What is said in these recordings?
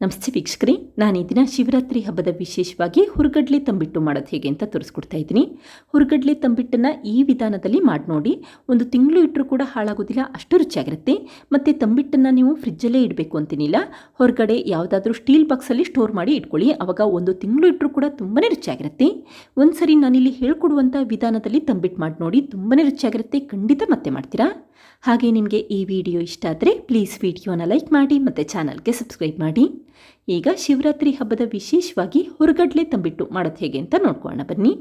ನಮಸ್ತೆ ವೀಕ್ಷಕರೇ, ನಾನು ಈ ದಿನ ಶಿವರಾತ್ರಿ ಹಬ್ಬದ ವಿಶೇಷವಾಗಿ ಹುರ್ಗಡ್ಲೆ ತಂಬಿಟ್ಟು ಮಾಡೋದು ಹೇಗೆ ಅಂತ ತೋರಿಸ್ಕೊಡ್ತಾ ಇದ್ದೀನಿ. ಹುರ್ಗಡ್ಲೆ ತಂಬಿಟ್ಟನ್ನು ಈ ವಿಧಾನದಲ್ಲಿ ಮಾಡಿ ನೋಡಿ. ಒಂದು ತಿಂಗಳು ಇಟ್ಟರೂ ಕೂಡ ಹಾಳಾಗೋದಿಲ್ಲ, ಅಷ್ಟು ರುಚಿಯಾಗಿರುತ್ತೆ. ಮತ್ತು ತಂಬಿಟ್ಟನ್ನು ನೀವು ಫ್ರಿಜ್ಜಲ್ಲೇ ಇಡಬೇಕು ಅಂತೀನಿಲ್ಲ. ಹೊರಗಡೆ ಯಾವುದಾದ್ರೂ ಸ್ಟೀಲ್ ಬಾಕ್ಸಲ್ಲಿ ಸ್ಟೋರ್ ಮಾಡಿ ಇಟ್ಕೊಳ್ಳಿ. ಆವಾಗ ಒಂದು ತಿಂಗಳು ಇಟ್ಟರೂ ಕೂಡ ತುಂಬಾ ರುಚಿಯಾಗಿರುತ್ತೆ. ಒಂದು ಸರಿ ನಾನಿಲ್ಲಿ ಹೇಳ್ಕೊಡುವಂಥ ವಿಧಾನದಲ್ಲಿ ತಂಬಿಟ್ಟು ಮಾಡಿ ನೋಡಿ ತುಂಬಾ ರುಚಿಯಾಗಿರುತ್ತೆ. ಖಂಡಿತ ಮತ್ತೆ ಮಾಡ್ತೀರಾ? ಹಾಗೆ ನಿಮಗೆ ಈ ವಿಡಿಯೋ ಇಷ್ಟ ಆದರೆ ಪ್ಲೀಸ್ ವಿಡಿಯೋನ ಲೈಕ್ ಮಾಡಿ ಮತ್ತು ಚಾನಲ್ಗೆ ಸಬ್ಸ್ಕ್ರೈಬ್ ಮಾಡಿ. ಈಗ ಶಿವರಾತ್ರಿ ಹಬ್ಬದ ವಿಶೇಷವಾಗಿ ಹೊರಗಡಲೆ ತಂಬಿಟ್ಟು ಮಾಡೋದು ಹೇಗೆ ಅಂತ ನೋಡ್ಕೊಳ್ಳೋಣ ಬನ್ನಿ.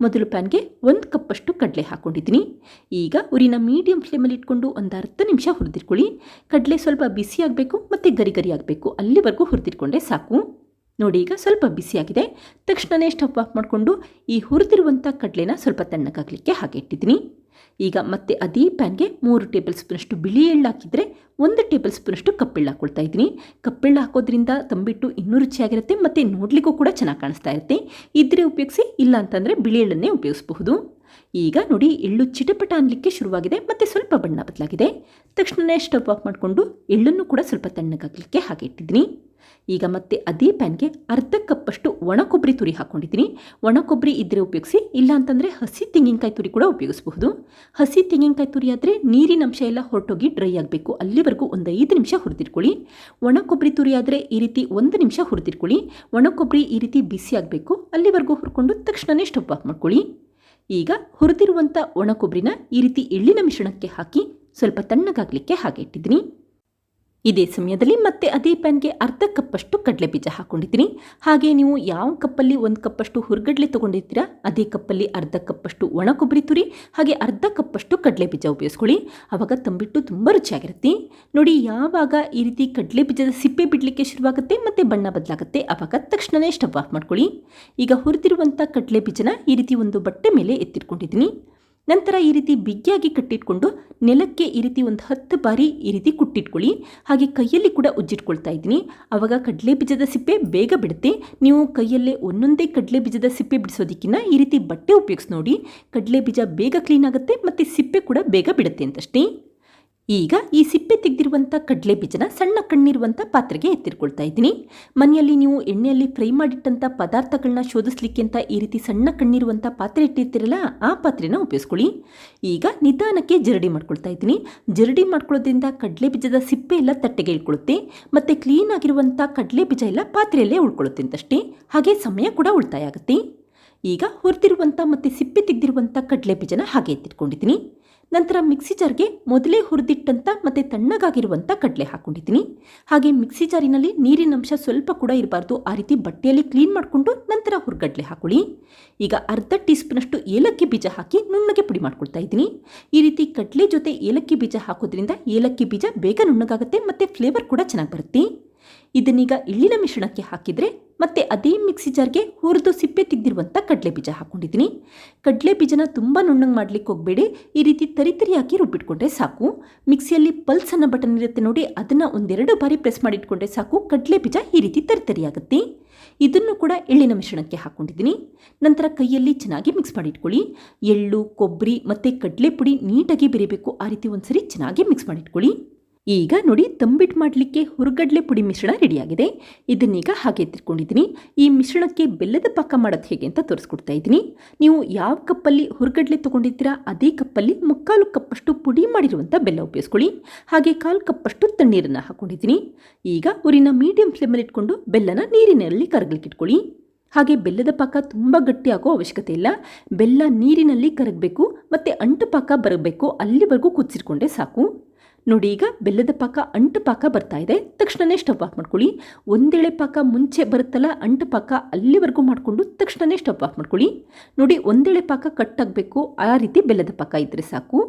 ಮೊದಲು ಪ್ಯಾನ್ಗೆ ಒಂದು ಕಪ್ಪಷ್ಟು ಕಡಲೆ ಹಾಕ್ಕೊಂಡಿದ್ದೀನಿ ಈಗ ಉರಿನ ಮೀಡಿಯಂ ಫ್ಲೇಮಲ್ಲಿ ಇಟ್ಕೊಂಡು ಒಂದು ಅರ್ಧ ನಿಮಿಷ ಹುರಿದಿಟ್ಕೊಳ್ಳಿ. ಕಡಲೆ ಸ್ವಲ್ಪ ಬಿಸಿ ಆಗಬೇಕು ಮತ್ತು ಗರಿ ಗರಿ ಆಗಬೇಕು. ಅಲ್ಲಿವರೆಗೂ ಹುರಿದಿಟ್ಕೊಂಡೆ ಸಾಕು. ನೋಡಿ, ಈಗ ಸ್ವಲ್ಪ ಬಿಸಿಯಾಗಿದೆ ತಕ್ಷಣವೇ ಸ್ಟವ್ ಆಫ್ ಮಾಡಿಕೊಂಡು ಈ ಹುರಿದಿರುವಂಥ ಕಡಲೆನ ಸ್ವಲ್ಪ ತಣ್ಣಗಾಗಲಿಕ್ಕೆ ಹಾಗೆ ಇಟ್ಟಿದ್ದೀನಿ. ಈಗ ಮತ್ತೆ ಅದೇ ಪ್ಯಾನ್ಗೆ ಮೂರು ಟೇಬಲ್ ಸ್ಪೂನಷ್ಟು ಬಿಳಿ ಎಳ್ಳು ಹಾಕಿದರೆ ಒಂದು ಟೇಬಲ್ ಸ್ಪೂನಷ್ಟು ಕಪ್ಪೆಳ್ಳು ಹಾಕ್ಕೊಳ್ತಾ ಇದ್ದೀನಿ. ಕಪ್ಪೆಳ್ಳು ಹಾಕೋದ್ರಿಂದ ತಂಬಿಟ್ಟು ಇನ್ನೂ ರುಚಿಯಾಗಿರುತ್ತೆ, ಮತ್ತು ನೋಡಲಿಕ್ಕೂ ಕೂಡ ಚೆನ್ನಾಗಿ ಕಾಣಿಸ್ತಾ ಇರುತ್ತೆ. ಇದ್ರೆ ಉಪಯೋಗಿಸಿ, ಇಲ್ಲ ಅಂತಂದರೆ ಬಿಳಿ ಎಳ್ಳನ್ನೇ ಉಪಯೋಗಿಸಬಹುದು. ಈಗ ನೋಡಿ ಎಳ್ಳು ಚಿಟಪಟ ಅನ್ನಲಿಕ್ಕೆ ಶುರುವಾಗಿದೆ, ಮತ್ತು ಸ್ವಲ್ಪ ಬಣ್ಣ ಬದಲಾಗಿದೆ. ತಕ್ಷಣವೇ ಸ್ಟವ್ ಆಫ್ ಮಾಡಿಕೊಂಡು ಎಳ್ಳನ್ನು ಕೂಡ ಸ್ವಲ್ಪ ತಣ್ಣಗಾಗಲಿಕ್ಕೆ ಹಾಗೆ ಇಟ್ಟಿದ್ದೀನಿ. ಈಗ ಮತ್ತೆ ಅದೇ ಪ್ಯಾನ್ಗೆ ಅರ್ಧ ಕಪ್ಪಷ್ಟು ಒಣ ಕೊಬ್ಬರಿ ತುರಿ ಹಾಕ್ಕೊಂಡಿದ್ದೀನಿ ಒಣ ಕೊಬ್ಬರಿ ಇದ್ದರೆ ಉಪಯೋಗಿಸಿ, ಇಲ್ಲ ಅಂತಂದರೆ ಹಸಿ ತೆಂಗಿನಕಾಯಿ ತುರಿ ಕೂಡ ಉಪಯೋಗಿಸಬಹುದು. ಹಸಿ ತೆಂಗಿನಕಾಯಿ ತುರಿ ಆದರೆ ನೀರಿನ ಅಂಶ ಎಲ್ಲ ಹೊರಟೋಗಿ ಡ್ರೈ ಆಗಬೇಕು. ಅಲ್ಲಿವರೆಗೂ ಒಂದು ಐದು ನಿಮಿಷ ಹುರಿದಿಟ್ಕೊಳ್ಳಿ. ಒಣ ಕೊಬ್ಬರಿ ತುರಿ ಆದರೆ ಈ ರೀತಿ ಒಂದು ನಿಮಿಷ ಹುರಿದಿಟ್ಕೊಳ್ಳಿ. ಒಣ ಕೊಬ್ಬರಿ ಈ ರೀತಿ ಬಿಸಿ ಆಗಬೇಕು. ಅಲ್ಲಿವರೆಗೂ ಹುರ್ಕೊಂಡು ತಕ್ಷಣವೇ ಸ್ಟವ್ ಆಫ್ ಮಾಡ್ಕೊಳ್ಳಿ. ಈಗ ಹುರಿದಿರುವಂಥ ಒಣ ಕೊಬ್ಬರಿನ ಈ ರೀತಿ ಎಳ್ಳಿನ ಮಿಶ್ರಣಕ್ಕೆ ಹಾಕಿ ಸ್ವಲ್ಪ ತಣ್ಣಗಾಗಲಿಕ್ಕೆ ಹಾಗೆ ಇಟ್ಟಿದ್ದೀನಿ. ಇದೇ ಸಮಯದಲ್ಲಿ ಮತ್ತೆ ಅದೇ ಪ್ಯಾನ್ಗೆ ಅರ್ಧ ಕಪ್ಪಷ್ಟು ಕಡಲೆ ಬೀಜ ಹಾಕೊಂಡಿದ್ದೀನಿ. ಹಾಗೆ ನೀವು ಯಾವ ಕಪ್ಪಲ್ಲಿ ಒಂದು ಕಪ್ಪಷ್ಟು ಹುರ್ಗಡ್ಲೆ ತೊಗೊಂಡಿರ್ತೀರಾ, ಅದೇ ಕಪ್ಪಲ್ಲಿ ಅರ್ಧ ಕಪ್ಪಷ್ಟು ಒಣ ಕೊಬ್ಬರಿ ತುರಿ, ಹಾಗೆ ಅರ್ಧ ಕಪ್ಪಷ್ಟು ಕಡಲೆ ಬೀಜ ಉಪಯೋಗಿಸ್ಕೊಳ್ಳಿ. ಆವಾಗ ತಂಬಿಟ್ಟು ತುಂಬ ರುಚಿಯಾಗಿರುತ್ತೆ. ನೋಡಿ, ಯಾವಾಗ ಈ ರೀತಿ ಕಡಲೆ ಬೀಜದ ಸಿಪ್ಪೆ ಬಿಡಲಿಕ್ಕೆ ಶುರುವಾಗುತ್ತೆ ಮತ್ತು ಬಣ್ಣ ಬದಲಾಗುತ್ತೆ ಆವಾಗ ತಕ್ಷಣವೇ ಸ್ಟವ್ ಆಫ್ ಮಾಡ್ಕೊಳ್ಳಿ. ಈಗ ಹುರಿದಿರುವಂಥ ಕಡಲೆ ಬೀಜನ ಈ ರೀತಿ ಒಂದು ಬಟ್ಟೆ ಮೇಲೆ ಎತ್ತಿಟ್ಕೊಂಡಿದ್ದೀನಿ. ನಂತರ ಈ ರೀತಿ ಬಿಗಿಯಾಗಿ ಕಟ್ಟಿಟ್ಕೊಂಡು ನೆಲಕ್ಕೆ ಈ ರೀತಿ ಒಂದು ಹತ್ತು ಬಾರಿ ಈ ರೀತಿ ಕುಟ್ಟಿಟ್ಕೊಳ್ಳಿ. ಹಾಗೆ ಕೈಯಲ್ಲಿ ಕೂಡ ಉಜ್ಜಿಟ್ಕೊಳ್ತಾ ಇದ್ದೀನಿ. ಆವಾಗ ಕಡಲೆ ಬೀಜದ ಸಿಪ್ಪೆ ಬೇಗ ಬಿಡುತ್ತೆ. ನೀವು ಕೈಯಲ್ಲೇ ಒಂದೊಂದೇ ಕಡಲೆ ಬೀಜದ ಸಿಪ್ಪೆ ಬಿಡಿಸೋದಕ್ಕಿಂತ ಈ ರೀತಿ ಬಟ್ಟೆ ಉಪಯೋಗಿಸಿ ನೋಡಿ. ಕಡಲೆ ಬೀಜ ಬೇಗ ಕ್ಲೀನ್ ಆಗುತ್ತೆ ಮತ್ತು ಸಿಪ್ಪೆ ಕೂಡ ಬೇಗ ಬಿಡುತ್ತೆ ಅಂತಷ್ಟೇ. ಈಗ ಈ ಸಿಪ್ಪೆ ತೆಗೆದಿರುವಂಥ ಕಡಲೆ ಬೀಜನ ಸಣ್ಣ ಕಣ್ಣಿರುವಂಥ ಪಾತ್ರೆಗೆ ಎತ್ತಿರ್ಕೊಳ್ತಾ ಇದ್ದೀನಿ. ಮನೆಯಲ್ಲಿ ನೀವು ಎಣ್ಣೆಯಲ್ಲಿ ಫ್ರೈ ಮಾಡಿಟ್ಟಂಥ ಪದಾರ್ಥಗಳನ್ನ ಶೋಧಿಸ್ಲಿಕ್ಕೆ ಅಂತ ಈ ರೀತಿ ಸಣ್ಣ ಕಣ್ಣಿರುವಂಥ ಪಾತ್ರೆ ಇಟ್ಟಿರ್ತೀರಲ್ಲ, ಆ ಪಾತ್ರೆನ ಉಪಯೋಗಿಸ್ಕೊಳ್ಳಿ. ಈಗ ನಿಧಾನಕ್ಕೆ ಜರಡಿ ಮಾಡ್ಕೊಳ್ತಾ ಇದ್ದೀನಿ. ಜರಡಿ ಮಾಡ್ಕೊಳ್ಳೋದ್ರಿಂದ ಕಡಲೆ ಬೀಜದ ಸಿಪ್ಪೆ ಎಲ್ಲ ತಟ್ಟೆಗೆ ಇಳ್ಕೊಳ್ಳುತ್ತೆ, ಮತ್ತು ಕ್ಲೀನ್ ಆಗಿರುವಂಥ ಕಡಲೆ ಬೀಜ ಎಲ್ಲ ಪಾತ್ರೆಯಲ್ಲೇ ಉಳ್ಕೊಳ್ಳುತ್ತೆ ಅಂತಷ್ಟೇ, ಹಾಗೆ ಸಮಯ ಕೂಡ ಉಳಿತಾಯ ಆಗುತ್ತೆ. ಈಗ ಹುರಿದಿರುವಂಥ ಮತ್ತು ಸಿಪ್ಪೆ ತೆಗೆದಿರುವಂಥ ಕಡಲೆ ಬೀಜನ ಹಾಗೆ ಎತ್ತಿಟ್ಕೊಂಡಿದ್ದೀನಿ. ನಂತರ ಮಿಕ್ಸಿ ಜಾರ್ಗೆ ಮೊದಲೇ ಹುರಿದಿಟ್ಟಂಥ ಮತ್ತು ತಣ್ಣಗಾಗಿರುವಂಥ ಕಡಲೆ ಹಾಕ್ಕೊಂಡಿದ್ದೀನಿ ಹಾಗೆ ಮಿಕ್ಸಿ ಜಾರಿನಲ್ಲಿ ನೀರಿನ ಅಂಶ ಸ್ವಲ್ಪ ಕೂಡ ಇರಬಾರ್ದು. ಆ ರೀತಿ ಬಟ್ಟೆಯಲ್ಲಿ ಕ್ಲೀನ್ ಮಾಡಿಕೊಂಡು ನಂತರ ಹುರ್ಗಡ್ಲೆ ಹಾಕೊಳ್ಳಿ. ಈಗ ಅರ್ಧ ಟೀ ಸ್ಪೂನಷ್ಟು ಏಲಕ್ಕಿ ಬೀಜ ಹಾಕಿ ನುಣ್ಣಗೆ ಪುಡಿ ಮಾಡ್ಕೊಳ್ತಾ ಇದ್ದೀನಿ. ಈ ರೀತಿ ಕಡಲೆ ಜೊತೆ ಏಲಕ್ಕಿ ಬೀಜ ಹಾಕೋದ್ರಿಂದ ಏಲಕ್ಕಿ ಬೀಜ ಬೇಗ ನುಣ್ಣಗಾಗುತ್ತೆ ಮತ್ತು ಫ್ಲೇವರ್ ಕೂಡ ಚೆನ್ನಾಗಿ ಬರುತ್ತೆ. ಇದನ್ನೀಗ ಎಳ್ಳಿನ ಮಿಶ್ರಣಕ್ಕೆ ಹಾಕಿದರೆ ಮತ್ತೆ ಅದೇ ಮಿಕ್ಸಿ ಜಾರ್ಗೆ ಹುರಿದು ಸಿಪ್ಪೆ ತೆಗೆದಿರುವಂಥ ಕಡಲೆ ಬೀಜ ಹಾಕ್ಕೊಂಡಿದ್ದೀನಿ ಕಡಲೆ ಬೀಜನ ತುಂಬ ನುಣ್ಣಗೆ ಮಾಡ್ಲಿಕ್ಕೆ ಹೋಗಬೇಡಿ. ಈ ರೀತಿ ತರಿತರಿಯಾಗಿ ರುಬ್ಬಿಟ್ಕೊಂಡ್ರೆ ಸಾಕು. ಮಿಕ್ಸಿಯಲ್ಲಿ ಪಲ್ಸ್ ಅನ್ನೋ ಬಟನ್ ಇರುತ್ತೆ ನೋಡಿ, ಅದನ್ನು ಒಂದೆರಡು ಬಾರಿ ಪ್ರೆಸ್ ಮಾಡಿಟ್ಕೊಂಡ್ರೆ ಸಾಕು. ಕಡಲೆ ಬೀಜ ಈ ರೀತಿ ತರಿತರಿಯಾಗುತ್ತೆ ಇದನ್ನು ಕೂಡ ಎಳ್ಳಿನ ಮಿಶ್ರಣಕ್ಕೆ ಹಾಕ್ಕೊಂಡಿದ್ದೀನಿ ನಂತರ ಕೈಯಲ್ಲಿ ಚೆನ್ನಾಗಿ ಮಿಕ್ಸ್ ಮಾಡಿಟ್ಕೊಳ್ಳಿ. ಎಳ್ಳು ಕೊಬ್ಬರಿ ಮತ್ತು ಕಡಲೆ ಪುಡಿ ನೀಟಾಗಿ ಬೆರಿಬೇಕು. ಆ ರೀತಿ ಒಂದ್ಸರಿ ಚೆನ್ನಾಗಿ ಮಿಕ್ಸ್ ಮಾಡಿಟ್ಕೊಳ್ಳಿ. ಈಗ ನೋಡಿ ತಂಬಿಟ್ಟು ಮಾಡಲಿಕ್ಕೆ ಹುರುಗಡ್ಲೆ ಪುಡಿ ಮಿಶ್ರಣ ರೆಡಿಯಾಗಿದೆ. ಇದನ್ನೀಗ ಹಾಗೆ ಎತ್ತಿಟ್ಕೊಂಡಿದ್ದೀನಿ. ಈ ಮಿಶ್ರಣಕ್ಕೆ ಬೆಲ್ಲದ ಪಾಕ ಮಾಡೋದು ಹೇಗೆ ಅಂತ ತೋರಿಸ್ಕೊಡ್ತಾ ಇದ್ದೀನಿ. ನೀವು ಯಾವ ಕಪ್ಪಲ್ಲಿ ಹುರುಗಡ್ಲೆ ತೊಗೊಂಡಿದ್ದೀರಾ, ಅದೇ ಕಪ್ಪಲ್ಲಿ ಮುಕ್ಕಾಲು ಕಪ್ಪಷ್ಟು ಪುಡಿ ಮಾಡಿರುವಂಥ ಬೆಲ್ಲ ಉಪಯೋಗಿಸ್ಕೊಳ್ಳಿ. ಹಾಗೆ ಕಾಲು ಕಪ್ಪಷ್ಟು ತಣ್ಣೀರನ್ನು ಹಾಕ್ಕೊಂಡಿದ್ದೀನಿ ಈಗ ಊರಿನ ಮೀಡಿಯಂ ಫ್ಲೇಮಲ್ಲಿ ಇಟ್ಕೊಂಡು ಬೆಲ್ಲನ ನೀರಿನಲ್ಲಿ ಕರಗಲಿಕ್ಕೆ ಇಟ್ಕೊಳ್ಳಿ. ಹಾಗೆ ಬೆಲ್ಲದ ಪಾಕ ತುಂಬ ಗಟ್ಟಿಯಾಗೋ ಅವಶ್ಯಕತೆ ಇಲ್ಲ. ಬೆಲ್ಲ ನೀರಿನಲ್ಲಿ ಕರಗಬೇಕು, ಮತ್ತು ಅಂಟು ಪಾಕ ಬರಬೇಕು, ಅಲ್ಲಿವರೆಗೂ ಕುದಿಸಿಟ್ಕೊಂಡೆ ಸಾಕು. ನೋಡಿ ಈಗ ಬೆಲ್ಲದ ಪಾಕ ಅಂಟು ಪಾಕ ಬರ್ತಾ ಇದೆ. ತಕ್ಷಣನೇ ಸ್ಟವ್ ಆಫ್ ಮಾಡ್ಕೊಳ್ಳಿ. ಒಂದೇಳೆ ಪಾಕ ಮುಂಚೆ ಬರುತ್ತಲ್ಲ, ಅಂಟು ಪಾಕ ಅಲ್ಲಿವರೆಗೂ ಮಾಡಿಕೊಂಡು ತಕ್ಷಣನೇ ಸ್ಟವ್ ಆಫ್ ಮಾಡ್ಕೊಳ್ಳಿ. ನೋಡಿ, ಒಂದೇಳೆ ಪಾಕ ಕಟ್ ಆಗಬೇಕು. ಆ ರೀತಿ ಬೆಲ್ಲದ ಪಾಕ ಇದ್ದರೆ ಸಾಕು.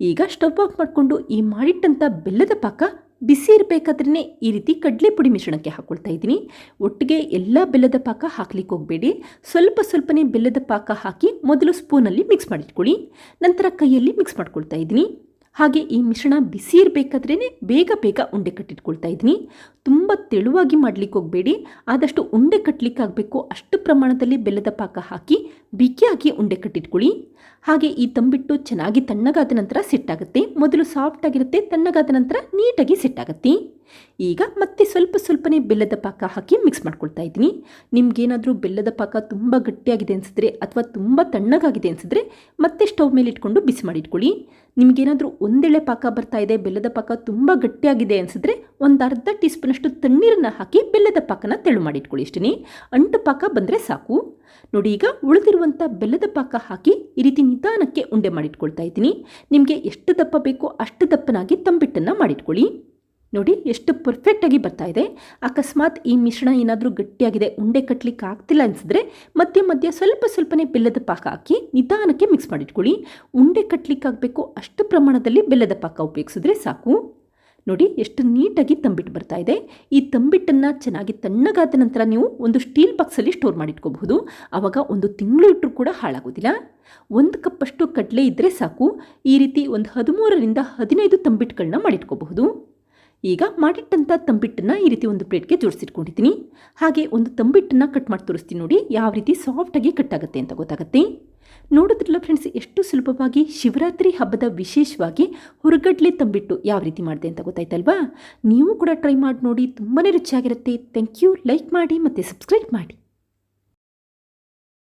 ಈಗ ಸ್ಟವ್ ಆಫ್ ಮಾಡಿಕೊಂಡು ಈ ಮಾಡಿಟ್ಟಂಥ ಬೆಲ್ಲದ ಪಾಕ ಬಿಸಿ ಇರಬೇಕಾದ್ರೇ ಈ ರೀತಿ ಕಡಲೆ ಪುಡಿ ಮಿಶ್ರಣಕ್ಕೆ ಹಾಕ್ಕೊಳ್ತಾ ಇದ್ದೀನಿ. ಒಟ್ಟಿಗೆ ಎಲ್ಲ ಬೆಲ್ಲದ ಪಾಕ ಹಾಕ್ಲಿಕ್ಕೆ ಹೋಗಬೇಡಿ. ಸ್ವಲ್ಪ ಸ್ವಲ್ಪನೇ ಬೆಲ್ಲದ ಪಾಕ ಹಾಕಿ ಮೊದಲು ಸ್ಪೂನಲ್ಲಿ ಮಿಕ್ಸ್ ಮಾಡಿಟ್ಕೊಳ್ಳಿ. ನಂತರ ಕೈಯಲ್ಲಿ ಮಿಕ್ಸ್ ಮಾಡ್ಕೊಳ್ತಾ ಇದ್ದೀನಿ. ಹಾಗೆ ಈ ಮಿಶ್ರಣ ಬಿಸಿ ಇರಬೇಕಾದ್ರೇ ಬೇಗ ಬೇಗ ಉಂಡೆ ಕಟ್ಟಿಟ್ಕೊಳ್ತಾ ಇದ್ದೀನಿ. ತುಂಬ ತೆಳುವಾಗಿ ಮಾಡಲಿಕ್ಕೆ ಹೋಗಬೇಡಿ. ಆದಷ್ಟು ಉಂಡೆ ಕಟ್ಟಲಿಕ್ಕಾಗಬೇಕು ಅಷ್ಟು ಪ್ರಮಾಣದಲ್ಲಿ ಬೆಲ್ಲದ ಪಾಕ ಹಾಕಿ ಬಿಗಿಯಾಗಿ ಉಂಡೆ ಕಟ್ಟಿಟ್ಕೊಳ್ಳಿ. ಹಾಗೆ ಈ ತಂಬಿಟ್ಟು ಚೆನ್ನಾಗಿ ತಣ್ಣಗಾದ ನಂತರ ಸೆಟ್ಟಾಗುತ್ತೆ. ಮೊದಲು ಸಾಫ್ಟ್ ಆಗಿರುತ್ತೆ, ತಣ್ಣಗಾದ ನಂತರ ನೀಟಾಗಿ ಸೆಟ್ಟಾಗುತ್ತೆ. ಈಗ ಮತ್ತೆ ಸ್ವಲ್ಪ ಸ್ವಲ್ಪನೇ ಬೆಲ್ಲದ ಪಾಕ ಹಾಕಿ ಮಿಕ್ಸ್ ಮಾಡ್ಕೊಳ್ತಾ ಇದ್ದೀನಿ. ನಿಮಗೇನಾದರೂ ಬೆಲ್ಲದ ಪಾಕ ತುಂಬ ಗಟ್ಟಿಯಾಗಿದೆ ಅನಿಸಿದ್ರೆ ಅಥವಾ ತುಂಬ ತಣ್ಣಗಾಗಿದೆ ಅನಿಸಿದ್ರೆ ಮತ್ತೆ ಸ್ಟವ್ ಮೇಲೆ ಇಟ್ಕೊಂಡು ಬಿಸಿ ಮಾಡಿ ಇಟ್ಕೊಳ್ಳಿ ನಿಮಗೇನಾದರೂ ಒಂದೆಳೆ ಪಾಕ ಬರ್ತಾ ಇದೆ, ಬೆಲ್ಲದ ಪಾಕ ತುಂಬ ಗಟ್ಟಿಯಾಗಿದೆ ಅನಿಸಿದ್ರೆ ಒಂದು ಅರ್ಧ ಟೀ ಸ್ಪೂನಷ್ಟು ತಣ್ಣೀರನ್ನು ಹಾಕಿ ಬೆಲ್ಲದ ಪಾಕನ ತೆಳು ಮಾಡಿ ಇಟ್ಕೊಳ್ಳಿ ಇಷ್ಟೇ ಅಂಟು ಪಾಕ ಬಂದರೆ ಸಾಕು. ನೋಡಿ ಈಗ ಉಳಿದಿರುವಂಥ ಬೆಲ್ಲದ ಪಾಕ ಹಾಕಿ ಈ ರೀತಿ ನಿಧಾನಕ್ಕೆ ಉಂಡೆ ಮಾಡಿಟ್ಕೊಳ್ತಾ ಇದ್ದೀನಿ. ನಿಮಗೆ ಎಷ್ಟು ದಪ್ಪ ಬೇಕೋ ಅಷ್ಟು ದಪ್ಪನಾಗಿ ತಂಬಿಟ್ಟನ್ನು ಮಾಡಿಟ್ಕೊಳ್ಳಿ. ನೋಡಿ, ಎಷ್ಟು ಪರ್ಫೆಕ್ಟಾಗಿ ಬರ್ತಾ ಇದೆ. ಅಕಸ್ಮಾತ್ ಈ ಮಿಶ್ರಣ ಏನಾದರೂ ಗಟ್ಟಿಯಾಗಿದೆ, ಉಂಡೆ ಕಟ್ಟಲಿಕ್ಕೆ ಆಗ್ತಿಲ್ಲ ಅನಿಸಿದ್ರೆ ಮಧ್ಯೆ ಮಧ್ಯೆ ಸ್ವಲ್ಪ ಸ್ವಲ್ಪನೇ ಬೆಲ್ಲದ ಪಾಕ ಹಾಕಿ ನಿಧಾನಕ್ಕೆ ಮಿಕ್ಸ್ ಮಾಡಿಟ್ಕೊಳ್ಳಿ. ಉಂಡೆ ಕಟ್ಟಲಿಕ್ಕಾಗಬೇಕು ಅಷ್ಟು ಪ್ರಮಾಣದಲ್ಲಿ ಬೆಲ್ಲದ ಪಾಕ ಉಪಯೋಗಿಸಿದ್ರೆ ಸಾಕು. ನೋಡಿ, ಎಷ್ಟು ನೀಟಾಗಿ ತಂಬಿಟ್ಟು ಬರ್ತಾ ಇದೆ. ಈ ತಂಬಿಟ್ಟನ್ನು ಚೆನ್ನಾಗಿ ತಣ್ಣಗಾದ ನಂತರ ನೀವು ಒಂದು ಸ್ಟೀಲ್ ಬಾಕ್ಸಲ್ಲಿ ಸ್ಟೋರ್ ಮಾಡಿಟ್ಕೋಬಹುದು. ಆವಾಗ ಒಂದು ತಿಂಗಳು ಇಟ್ಟರು ಕೂಡ ಹಾಳಾಗೋದಿಲ್ಲ. ಒಂದು ಕಪ್ಪಷ್ಟು ಕಡಲೆ ಇದ್ದರೆ ಸಾಕು. ಈ ರೀತಿ ಒಂದು ಹದಿಮೂರರಿಂದ ಹದಿನೈದು ತಂಬಿಟ್ಟುಗಳನ್ನ ಮಾಡಿಟ್ಕೋಬಹುದು. ಈಗ ಮಾಡಿಟ್ಟಂಥ ತಂಬಿಟ್ಟನ್ನು ಈ ರೀತಿ ಒಂದು ಪ್ಲೇಟ್ಗೆ ಜೋಡಿಸಿಟ್ಕೊಂಡಿದ್ದೀನಿ. ಹಾಗೆ ಒಂದು ತಂಬಿಟ್ಟನ್ನು ಕಟ್ ಮಾಡಿ ತೋರಿಸ್ತೀನಿ ನೋಡಿ, ಯಾವ ರೀತಿ ಸಾಫ್ಟಾಗಿ ಕಟ್ ಆಗುತ್ತೆ ಅಂತ ಗೊತ್ತಾಗುತ್ತೆ. ನೋಡಿದ್ರಲ್ಲ ಫ್ರೆಂಡ್ಸ್ ಎಷ್ಟು ಸುಲಭವಾಗಿ ಶಿವರಾತ್ರಿ ಹಬ್ಬದ ವಿಶೇಷವಾಗಿ ಹುರುಗಡ್ಲೆ ತಂಬಿಟ್ಟು ಯಾವ ರೀತಿ ಮಾಡಿದೆ ಅಂತ ಗೊತ್ತಾಯ್ತಲ್ವಾ? ನೀವು ಕೂಡ ಟ್ರೈ ಮಾಡಿ ನೋಡಿ ತುಂಬಾ ರುಚಿಯಾಗಿರುತ್ತೆ. ಥ್ಯಾಂಕ್ ಯು ಲೈಕ್ ಮಾಡಿ ಮತ್ತು ಸಬ್ಸ್ಕ್ರೈಬ್ ಮಾಡಿ.